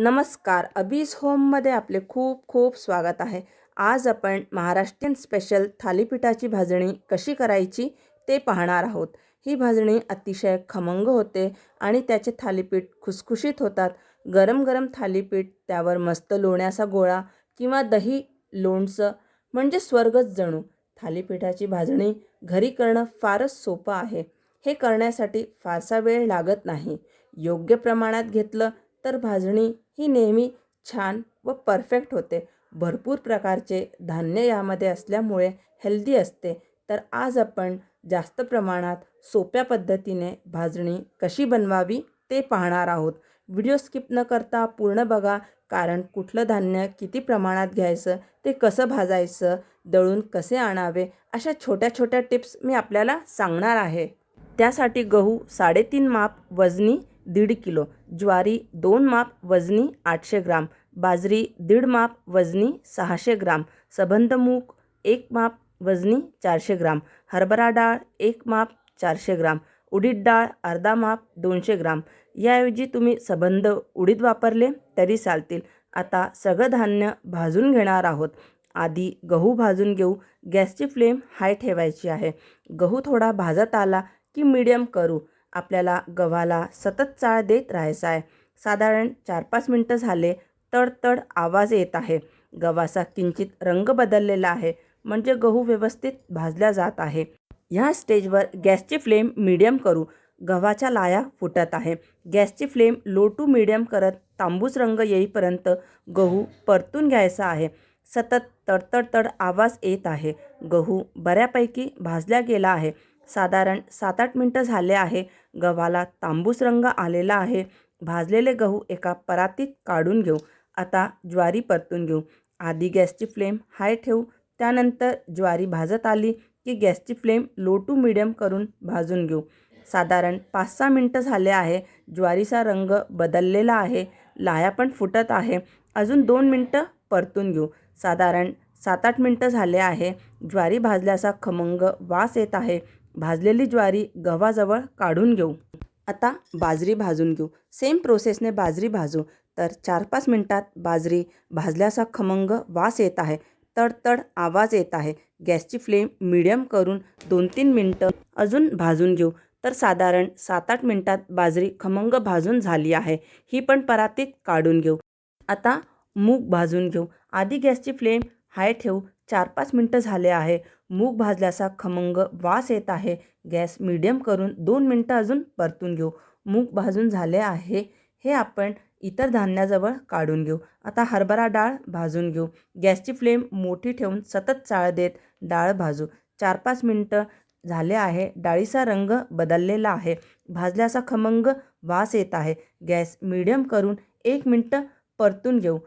नमस्कार. अबीज होममध्ये आपले खूप खूप स्वागत आहे. आज आपण महाराष्ट्रीयन स्पेशल थालीपीठाची भाजणी कशी करायची ते पाहणार आहोत. ही भाजणी अतिशय खमंग होते आणि त्याचे थालीपीठ खुसखुशीत होतात. गरम गरम थालीपीठ त्यावर मस्त लोण्याचा गोळा किंवा दही लोणचं म्हणजे स्वर्गच जणू. थालीपीठाची भाजणी घरी करणं फारच सोपं आहे. हे करण्यासाठी फारसा वेळ लागत नाही. योग्य प्रमाणात घेतलं तर भाजणी ही नेहमी छान व परफेक्ट होते. भरपूर प्रकारचे धान्य यामध्ये असल्यामुळे हेल्दी असते. तर आज आपण जास्त प्रमाणात सोप्या पद्धतीने भाजणी कशी बनवावी ते पाहणार आहोत. व्हिडिओ स्किप न करता पूर्ण बघा कारण कुठलं धान्य किती प्रमाणात घ्यायचं ते कसं भाजायचं दळून कसे आणावे अशा छोट्या छोट्या टिप्स मी आपल्याला सांगणार आहे. त्यासाठी गहू साडेतीन माप वजनी दीड किलो. ज्वारी दोन माप वजनी आठशे ग्राम. बाजरी दीड माप वजनी सहाशे ग्राम. सबंध मूग एक माप वजनी चारशे ग्राम. हरभरा डाळ एक माप चारशे ग्राम. उडीद डाळ अर्धा माप दोनशे ग्राम. याऐवजी तुम्ही सबंध उडीद वापरले तरी चालतील. आता सगळं धान्य भाजून घेणार आहोत. आधी गहू भाजून घेऊ. गॅसची फ्लेम हाय ठेवायची आहे. गहू थोडा भाजत आला की मीडियम करू. आपल्याला गव्हाला सतत चाळ देत राहायचा आहे. साधारण चार पाच मिनटं झाले तडतड आवाज येत आहे. गव्हाचा किंचित रंग बदललेला आहे म्हणजे गहू व्यवस्थित भाजल्या जात आहे. ह्या स्टेजवर गॅसची फ्लेम मीडियम करू. गव्हाच्या लाया फुटत आहे. गॅसची फ्लेम लो टू मीडियम करत तांबूस रंग येईपर्यंत गहू परतून घ्यायचा आहे. सतत तडतडतड आवाज येत आहे. गहू बऱ्यापैकी भाजल्या गेला आहे. साधारण सात आठ मिनटं झाले आहे. गव्हाला तांबूस रंग आलेला आहे. भाजलेले गहू एका परातीत काढून घेऊ. आता ज्वारी परतून घेऊ. आधी गॅसची फ्लेम हाय ठेवू. त्यानंतर ज्वारी भाजत आली की गॅसची फ्लेम लो टू मिडियम करून भाजून घेऊ. साधारण पाच सहा मिनटं झाले आहे. ज्वारीचा रंग बदललेला आहे. लाया पण फुटत आहे. अजून दोन मिनटं परतून घेऊ. साधारण सात आठ मिनटं झाले आहे. ज्वारी भाजल्याचा खमंग वास येत आहे. भाजलेली ज्वारी गव्हाजवळ काढून घेऊ. आता बाजरी भाजून घेऊ. सेम प्रोसेसने बाजरी भाजू. तर चार पाच मिनटात बाजरी भाजल्याचा खमंग वास येत आहे. तडतड आवाज येत आहे. गॅसची फ्लेम मिडियम करून दोन तीन मिनटं अजून भाजून घेऊ. तर साधारण सात आठ मिनटात बाजरी खमंग भाजून झाली आहे. ही पण परातीत काढून घेऊ. आता मूग भाजून घेऊ. आधी गॅसची फ्लेम हाय ठेवू. चार पाच मिनटं झाले आहे. मूग भाजल्याचा खमंग वास येत आहे. गॅस मिडियम करून दोन मिनटं अजून परतून घेऊ. मूग भाजून झाले आहे. हे आपण इतर धान्याजवळ काढून घेऊ. आता हरभरा डाळ भाजून घेऊ. गॅसची फ्लेम मोठी ठेवून सतत चाळ देत डाळ भाजू. चार पाच मिनटं झाले आहे. डाळीचा रंग बदललेला आहे. भाजल्याचा खमंग वास येत आहे. गॅस मिडियम करून एक मिनटं परतून घेऊ.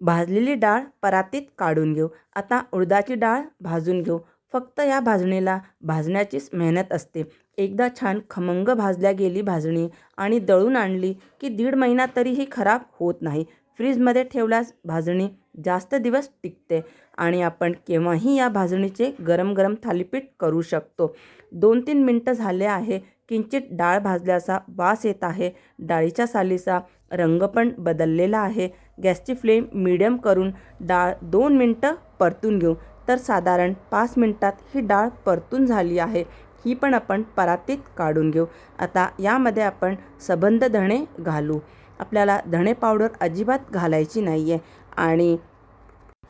भाजलेली डाळ परातीत काढून घेऊ. आता उडदाची डाळ भाजून घेऊ. फक्त या भाजणीला भाजण्याचीच मेहनत असते. एकदा छान खमंग भाजल्या गेली भाजणी आणि दळून आणली की दीड महिना तरीही खराब होत नाही. फ्रीजमध्ये ठेवल्यास भाजणी जास्त दिवस टिकते आणि आपण केव्हाही या भाजणीचे गरम गरम थालीपीठ करू शकतो. दोन तीन मिनटं झाले आहे. किंचित डाळ भाजल्याचा वास येत आहे. डाळीच्या सालीचा रंग पण बदललेला आहे. गॅसची फ्लेम मिडियम करून डाळ दोन मिनटं परतून घेऊ. तर साधारण पाच मिनटात ही डाळ परतून झाली आहे. ही पण आपण परातीत काढून घेऊ. आता यामध्ये आपण सबंध धणे घालू. आपल्याला धणे पावडर अजिबात घालायची नाही आहे आणि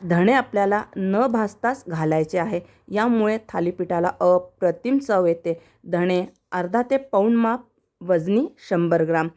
धणे आपल्याला न भाजताच घालायचे आहे. यामुळे थालीपीठाला अप्रतिम चव येते. धणे अर्धा ते पाऊण माप वजनी शंभर ग्राम.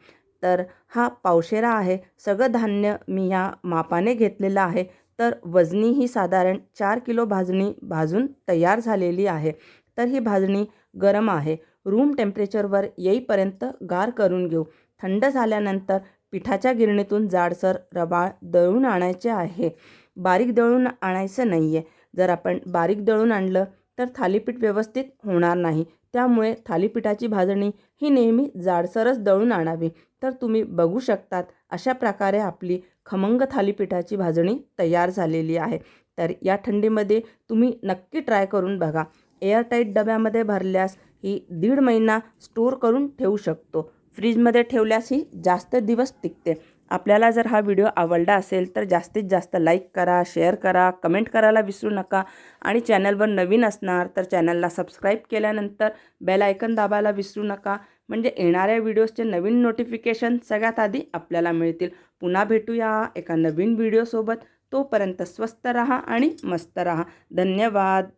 तर हा पावशेरा आहे. सगळं धान्य मी ह्या मापाने घेतलेलं आहे. तर वजनी ही साधारण चार किलो भाजणी भाजून तयार झालेली आहे. तर ही भाजणी गरम आहे. रूम टेम्परेचरवर येईपर्यंत गार करून घेऊ. थंड झाल्यानंतर पिठाच्या गिरणीतून जाडसर रबाळ दळून आणायचे आहे. बारीक दळून आणायचं नाही आहे जर आपण बारीक दळून आणलं तर थालीपीठ व्यवस्थित होणार नाही. त्यामुळे थालीपीठाची भाजणी ही नेहमी जाडसरच दळून आणावी. तर तुम्ही बघू शकतात अशा प्रकारे आपली खमंग थालीपीठाची भाजणी तयार झालेली आहे. तर या थंडीमध्ये तुम्ही नक्की ट्राय करून बघा. एअरटाईट डब्यामध्ये भरल्यास ही दीड महिना स्टोअर करून ठेवू शकतो. फ्रीजमध्ये ठेवल्यास ही जास्त दिवस टिकते. आपल्याला जर हा व्हिडिओ आवडला असेल तर जास्तीत जास्त लाईक करा शेअर करा कमेंट करायला विसरू नका. आणि चॅनलवर नवीन असणार तर चॅनलला सबस्क्राईब केल्यानंतर बेल आयकन दाबायला विसरू नका. म्हणजे येणाऱ्या व्हिडिओजचे नवीन नोटिफिकेशन सगळ्यात आधी आपल्याला मिळतील. पुन्हा भेटूया एका नवीन व्हिडिओसोबत. तोपर्यंत स्वस्त रहा आणि मस्त रहा. धन्यवाद.